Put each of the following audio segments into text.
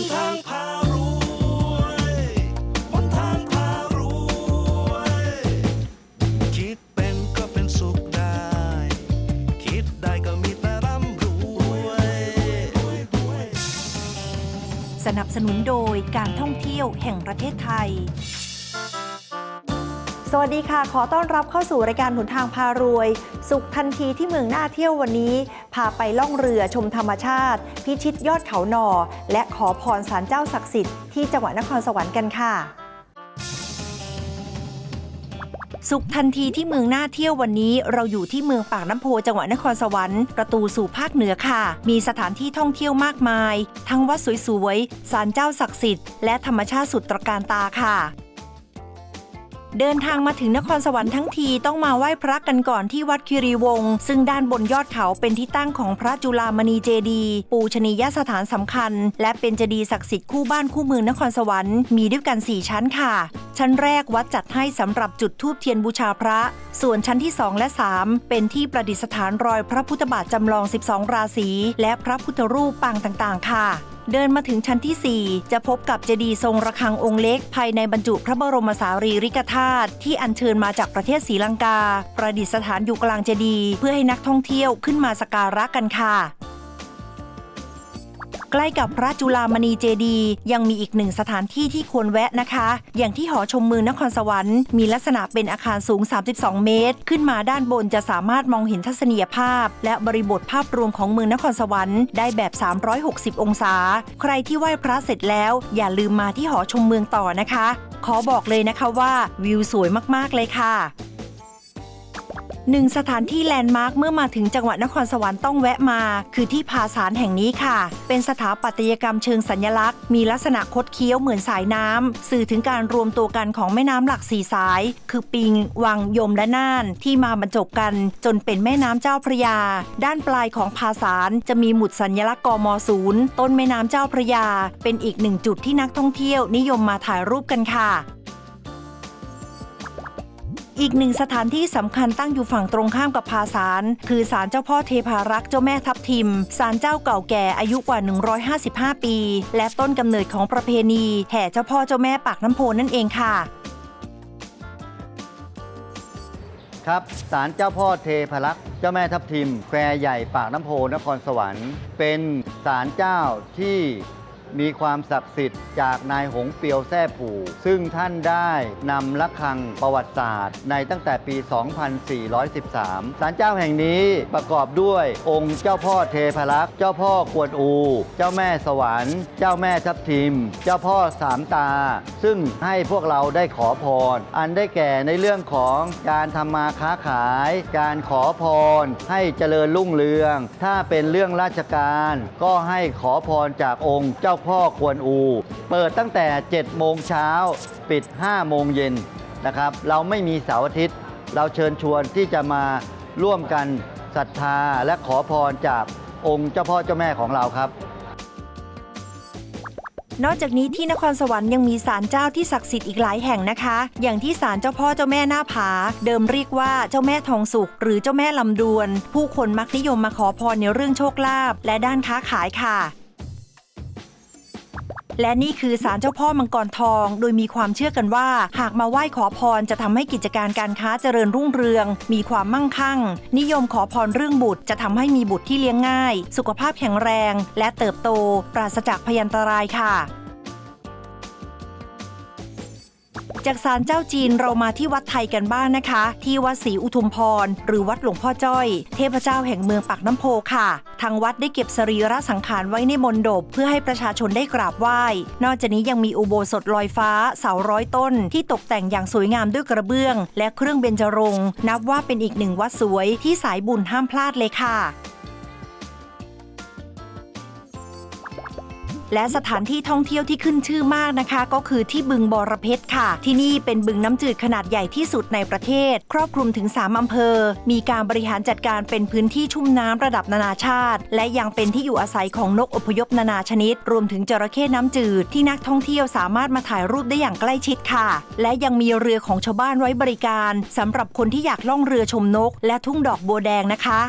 นทางพารวยหนทางพารวย คิดเป็นก็เป็นสุขได้ คิดได้ก็มีแต่ร่ำรวย สนับสนุนโดยการท่องเที่ยวแห่งประเทศไทย สวัสดีค่ะ ขอต้อนรับเข้าสู่รายการหนทางพารวย สุขทันทีที่เมืองน่าเที่ยววันนี้ พาไปล่องเรือชมธรรมชาติ พิชิตยอดเขาหนอ และขอพรศาลเจ้าศักดิ์สิทธิ์ที่จังหวัดนครสวรรค์กันค่ะสุขทันทีที่เมืองน่าเที่ยววันนี้ เราอยู่ที่เมืองปากน้ำโพจังหวัดนครสวรรค์ประตูสู่ภาคเหนือค่ะ มีสถานที่ท่องเที่ยวมากมาย ทั้งวัดสวยๆศาลเจ้าศักดิ์สิทธิ์และธรรมชาติสุดตระการตาค่ะ เดินทางมาถึงนครสวรรค์ทั้งทีต้องมาไหว้พระกันก่อนที่วัดคิรีวงศ์ซึ่งด้านบนยอดเขาเป็นที่ตั้งของพระจุลามณีเจดีปูชนียสถานสำคัญ และเป็นเจดีศักดิ์สิทธิ์คู่บ้านคู่เมืองนครสวรรค์มีด้วยกัน 4 ชั้นค่ะ ชั้นแรกวัดจัดให้สำหรับจุดธูปเทียนบูชาพระ ส่วนชั้นที่ 2 และ 3 เป็นที่ประดิษฐานรอยพระพุทธบาทจำลอง 12 ราศีและพระพุทธรูปปางต่างๆ ค่ะ เดินมาถึงชั้นที่ 4 จะพบกับเจดีย์ทรงระฆังองค์เล็ก ภายในบรรจุพระบรมสารีริกธาตุที่อัญเชิญมาจากประเทศศรีลังกา ประดิษฐานอยู่กลางเจดีย์เพื่อให้นักท่องเที่ยวขึ้นมาสักการะกันค่ะ ใกล้กับพระจุลามณีเจดีย์ยังมีอีกหนึ่งสถานที่ที่ควรแวะนะคะ อย่างที่หอชมเมืองนครสวรรค์ มีลักษณะเป็นอาคารสูง 32 เมตร ขึ้นมาด้านบนจะสามารถมองเห็นทัศนียภาพ และบริบทภาพรวมของเมืองนครสวรรค์ได้แบบ 360 องศา ใครที่ไหว้พระเสร็จแล้ว อย่าลืมมาที่หอชมเมืองต่อนะคะ ขอบอกเลยนะคะว่าวิวสวยมากๆเลยค่ะ หนึ่งสถานที่แลนด์มาร์คเมื่อมาถึงจังหวัดนครสวรรค์ต้องแวะมา คือที่ผาสารแห่งนี้ค่ะ เป็นสถาปัตยกรรมเชิงสัญลักษณ์ มีลักษณะคดเคี้ยวเหมือนสายน้ำสื่อถึงการรวมตัวกันของแม่น้ำหลักสี่สาย คือปิง วังยมและน่าน ที่มาบรรจบกัน จนเป็นแม่น้ำเจ้าพระยา ด้านปลายของผาสารจะมีหมุดสัญลักษณ์กมศูนย์ต้นแม่น้ำเจ้าพระยา เป็นอีกหนึ่งจุดที่นักท่องเที่ยวนิยมมาถ่ายรูปกันค่ะ อีกหนึ่งสถานที่สำคัญตั้งอยู่ฝั่งตรงข้ามกับพาสาร คือศาลเจ้าพ่อเทพารักษ์เจ้าแม่ทับทิมศาลเจ้าเก่าแก่อายุกว่า 155 ปี และต้นกำเนิดของประเพณีแห่เจ้าพ่อเจ้าแม่ปากน้ำโพนั่นเองค่ะ ครับศาลเจ้าพ่อเทพรักษ์เจ้าแม่ทับทิมแควใหญ่ปากน้ำโพนครสวรรค์ เป็นศาลเจ้าที่ มีความศักดิ์สิทธิ์จากนายหงเปียวแท่ผู่ ซึ่งท่านได้นำระฆังประวัติศาสตร์ ในตั้งแต่ปี 2413ศาลเจ้าแห่งนี้ประกอบด้วยองค์เจ้าพ่อเทพรักษ์ เจ้าพ่อกวนอู เจ้าแม่สวรรค์ เจ้าแม่ทับทิม เจ้าพ่อสามตา ซึ่งให้พวกเราได้ขอพร อันได้แก่ในเรื่องของการทำมาค้าขาย การขอพร ให้เจริญรุ่งเรือง ถ้าเป็นเรื่องราชการ ก็ให้ขอพรจากองค์เจ้าพ่อกวนอู เปิดตั้งแต่ 7 โมงเช้า ปิด 5 โมงเย็นนะครับ เราไม่มีเสาร์อาทิตย์ เราเชิญชวนที่จะมาร่วมกันศรัทธาและขอพรจากองค์เจ้าพ่อเจ้าแม่ของเราครับนอกจากนี้ที่นครสวรรค์ยังมีศาลเจ้าที่ศักดิ์สิทธิ์อีกหลายแห่งนะคะ อย่างที่ศาลเจ้าพ่อเจ้าแม่หน้าผา เดิมเรียกว่าเจ้าแม่ทองสุกหรือเจ้าแม่ลำดวน ผู้คนมักนิยมมาขอพรในเรื่องโชคลาภและด้านค้าขายค่ะ และนี่คือศาลเจ้าพ่อมังกรทอง โดยมีความเชื่อกันว่า หากมาไหว้ขอพรจะทำให้กิจการการค้าเจริญรุ่งเรือง มีความมั่งคั่ง นิยมขอพรเรื่องบุตรจะทำให้มีบุตรที่เลี้ยงง่าย สุขภาพแข็งแรง และเติบโต ปราศจากพยันตรายค่ะ จากศาลเจ้าจีนเรามาที่วัดไทยกันบ้างนะคะ ที่วัดศรีอุทุมพร หรือวัดหลวงพ่อจ้อย เทพเจ้าแห่งเมืองปากน้ำโพค่ะ ทางวัดได้เก็บสรีระสังขารไว้ในมณฑปเพื่อให้ประชาชนได้กราบไหว้ นอกจากนี้ยังมีอุโบสถลอยฟ้าเสาร้อยต้น ที่ตกแต่งอย่างสวยงามด้วยกระเบื้อง และเครื่องเบญจรงค์นับว่าเป็นอีกหนึ่งวัดสวยที่สายบุญห้ามพลาดเลยค่ะ และสถานที่ท่องเที่ยวที่ขึ้นชื่อมากนะคะ ก็คือที่บึงบอระเพ็ดค่ะ ที่นี่เป็นบึงน้ำจืดขนาดใหญ่ที่สุดในประเทศ ครอบคลุมถึง 3อำเภอ มีการบริหารจัดการเป็นพื้นที่ชุ่มน้ำระดับนานาชาติ และยังเป็นที่อยู่อาศัยของนกอพยพนานาชนิด รวมถึงจระเข้น้ำจืด ที่นักท่องเที่ยวสามารถมาถ่ายรูปได้อย่างใกล้ชิดค่ะ และยังมีเรือของชาวบ้านไว้บริการสำหรับคนที่อยากล่องเรือชมนก และทุ่งดอกบัวแดงนะคะ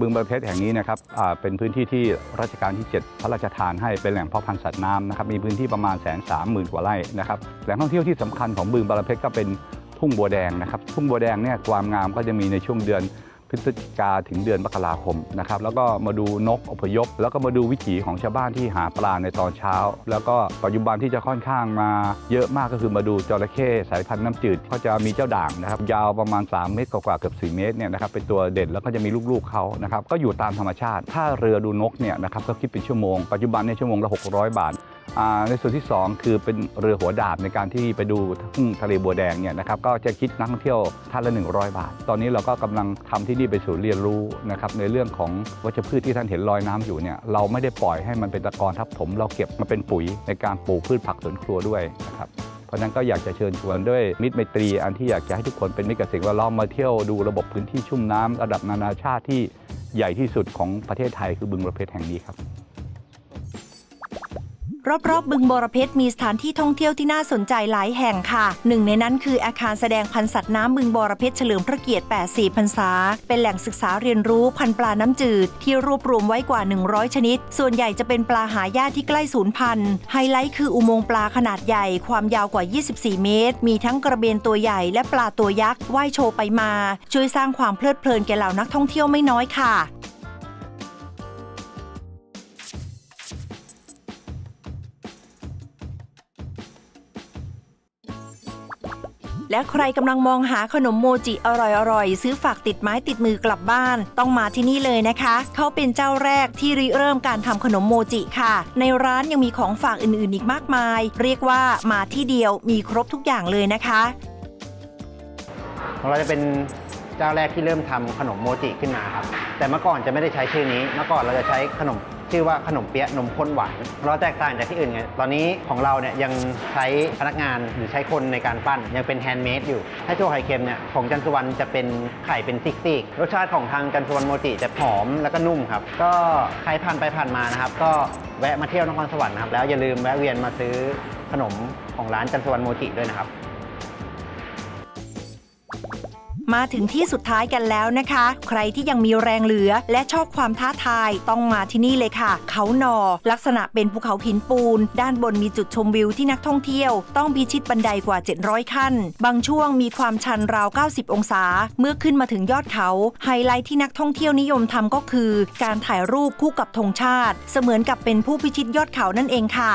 บึงบรเพชรแห่งนี้นะครับเป็นพื้นที่ที่รัชกาลที่ 7 พระราชทานให้เป็นแหล่งเพาะพันธุ์สัตว์น้ำนะครับมีพื้นที่ประมาณแสนสามหมื่นกว่าไร่นะครับแหล่งท่องเที่ยวที่สำคัญของบึงบรเพชรก็เป็นทุ่งบัวแดงนะครับทุ่งบัวแดงเนี่ยความงามก็จะมีในช่วงเดือน พฤศจิกาถึงเดือนมกราคมนะครับแล้วก็มาดูนกอพยพ แล้วก็มาดูวิถีของชาวบ้านที่หาปลาในตอนเช้า แล้วก็ปัจจุบันที่จะค่อนข้างมาเยอะมากก็คือมาดูจระเข้สายพันธุ์น้ำจืดเขาจะมีเจ้าด่างนะครับยาวประมาณ 3 เมตรกว่าเกือบ4เมตรเนี่ยนะครับเป็นตัวเด่นแล้วก็จะมีลูกๆเขานะครับก็อยู่ตามธรรมชาติ ถ้าเรือดูนกเนี่ยนะครับก็คิดเป็นชั่วโมงปัจจุบันในชั่วโมงละ600 บาท ในส่วนที่ 2 คือเป็นเรือหัวดาบในการที่ไปดูทุ่งทะเลบัวแดงเนี่ยนะครับก็จะคิดนักท่องเที่ยวท่านละ 100 บาท ตอนนี้เราก็กำลังทำที่นี่เป็นศูนย์เรียนรู้นะครับในเรื่องของวัชพืชที่ท่านเห็นลอยน้ำอยู่เนี่ยเราไม่ได้ปล่อยให้มันเป็นตะกอนทับถม เราเก็บมาเป็นปุ๋ยในการปลูกพืชผักสวนครัวด้วยนะครับเพราะนั้นก็อยากจะเชิญชวนด้วยมิตรไมตรีอันที่อยากจะให้ทุกคนเป็นมิตรกับสิ่งแวดล้อมมาเที่ยวดูระบบพื้นที่ชุ่มน้ำระดับนานาชาติที่ใหญ่ที่สุดของประเทศไทยคือบึงประเพชรแห่งนี้ครับ รอบๆบึงบรเพชรมีสถานที่ท่องเที่ยวที่น่าสนใจหลายแห่งค่ะ หนึ่งในนั้นคืออาคารแสดงพันธุ์สัตว์น้ำบึงบรเพชรเฉลิมพระเกียรติ 84 พรรษา เป็นแหล่งศึกษาเรียนรู้พันธุ์ปลาน้ำจืด ที่รวบรวมไว้กว่า 100 ชนิด ส่วนใหญ่จะเป็นปลาหายากที่ใกล้สูญพันธุ์ ไฮไลท์คืออุโมงค์ปลาขนาดใหญ่ ความยาวกว่า 24 เมตร มีทั้งกระเบนตัวใหญ่และปลาตัวยักษ์ว่ายโชว์ไปมา ช่วยสร้างความเพลิดเพลินแก่เหล่านักท่องเที่ยวไม่น้อยค่ะ และใครกำลังมองหาขนมโมจิอร่อยๆ ซื้อฝากติดไม้ติดมือกลับบ้าน ต้องมาที่นี่เลยนะคะ เขาเป็นเจ้าแรกที่ริเริ่มการทำขนมโมจิค่ะ ในร้านยังมีของฝากอื่นๆอีกมากมาย เรียกว่ามาที่เดียวมีครบทุกอย่างเลยนะคะของเราจะเป็นเจ้าแรกที่เริ่มทำขนมโมจิขึ้นมาครับ แต่เมื่อก่อนจะไม่ได้ใช้ชื่อนี้ เมื่อก่อนเราจะใช้ขนม ชื่อว่าขนมเปี๊ยะนมข้นหวานเราแตกต่างจากที่อื่นไง ตอนนี้ของเราเนี่ยยังใช้พนักงานหรือใช้คนในการปั้นยังเป็นแฮนด์เมดอยู่ ถ้าโชไข่เค็มเนี่ยของจันทร์สุวรรณจะเป็นไข่เป็นซิกซิกรสชาติของทางจันทร์สุวรรณโมจิจะหอมแล้วก็นุ่มครับ ก็ใครผ่านไปผ่านมานะครับ ก็แวะมาเที่ยวนครสวรรค์นะครับแล้วอย่าลืมแวะเวียนมาซื้อขนมของร้านจันทร์สุวรรณโมจิด้วยนะครับ มาถึงที่สุดท้ายกันแล้วนะคะ ใครที่ยังมีแรงเหลือและชอบความท้าทายต้องมาที่นี่เลยค่ะ เขาหนอ ลักษณะเป็นภูเขาหินปูน ด้านบนมีจุดชมวิวที่นักท่องเที่ยว ต้องพิชิตบันไดกว่า 700 ขั้น บางช่วงมีความชันราว 90 องศา เมื่อขึ้นมาถึงยอดเขา ไฮไลท์ที่นักท่องเที่ยวนิยมทำก็คือ การถ่ายรูปคู่กับธงชาติ เสมือนกับเป็นผู้พิชิตยอดเขานั่นเองค่ะ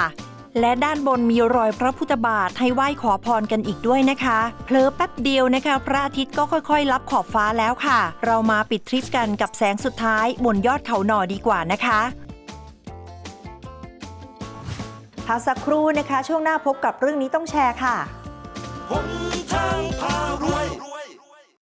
และด้านบนมีรอยพระพุทธบาทให้ไหว้ขอพรกันอีกด้วยนะคะเพลอแป๊บเดียวนะคะ พระอาทิตย์ก็ค่อยๆ รับขอบฟ้าแล้วค่ะ เรามาปิดทริปกันกับแสงสุดท้ายบนยอดเขาหน่อดีกว่านะคะพักสักครู่นะคะ ช่วงหน้าพบกับเรื่องนี้ต้องแชร์ค่ะหนทางผ่าน